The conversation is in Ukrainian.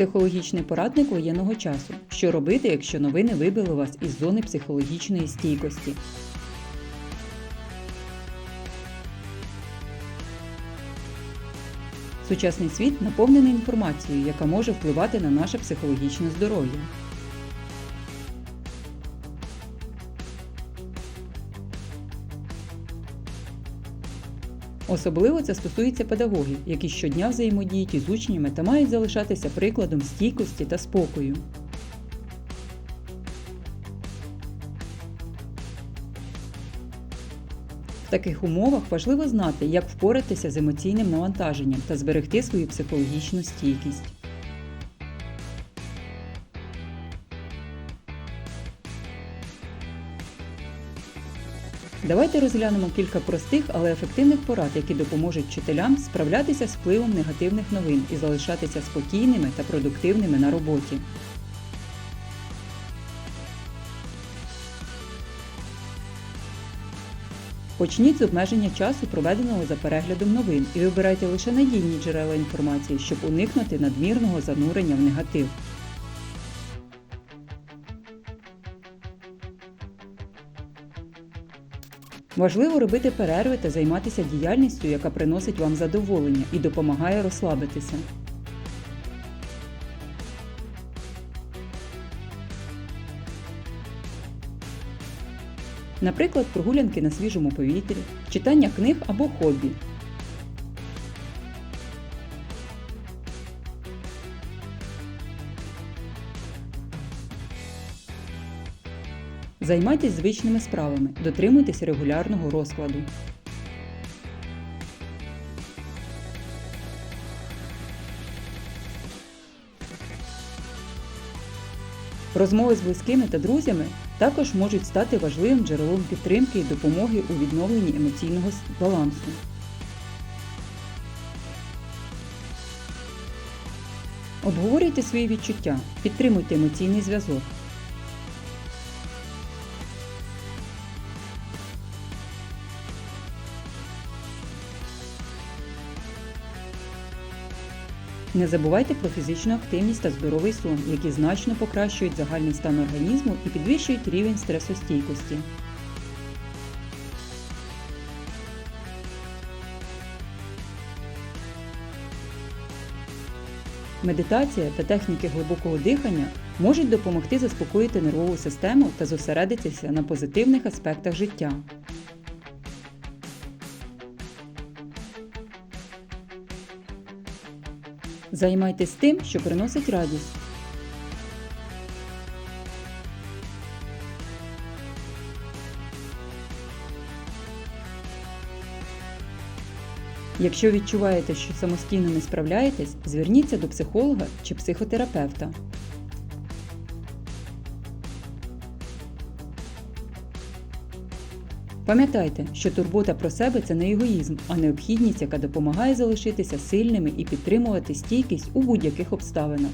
Психологічний порадник воєнного часу. Що робити, якщо новини вибили вас із зони психологічної стійкості? Сучасний світ наповнений інформацією, яка може впливати на наше психологічне здоров'я. Особливо це стосується педагогів, які щодня взаємодіють із учнями та мають залишатися прикладом стійкості та спокою. В таких умовах важливо знати, як впоратися з емоційним навантаженням та зберегти свою психологічну стійкість. Давайте розглянемо кілька простих, але ефективних порад, які допоможуть вчителям справлятися з впливом негативних новин і залишатися спокійними та продуктивними на роботі. Почніть з обмеження часу, проведеного за переглядом новин, і вибирайте лише надійні джерела інформації, щоб уникнути надмірного занурення в негатив. Важливо робити перерви та займатися діяльністю, яка приносить вам задоволення і допомагає розслабитися. Наприклад, прогулянки на свіжому повітрі, читання книг або хобі. Займайтесь звичними справами, дотримуйтесь регулярного розкладу. Розмови з близькими та друзями також можуть стати важливим джерелом підтримки і допомоги у відновленні емоційного балансу. Обговорюйте свої відчуття, підтримуйте емоційний зв'язок. Не забувайте про фізичну активність та здоровий сон, які значно покращують загальний стан організму і підвищують рівень стресостійкості. Медитація та техніки глибокого дихання можуть допомогти заспокоїти нервову систему та зосередитися на позитивних аспектах життя. Займайтесь тим, що приносить радість. Якщо відчуваєте, що самостійно не справляєтесь, зверніться до психолога чи психотерапевта. Пам'ятайте, що турбота про себе це не егоїзм, а необхідність, яка допомагає залишитися сильними і підтримувати стійкість у будь-яких обставинах.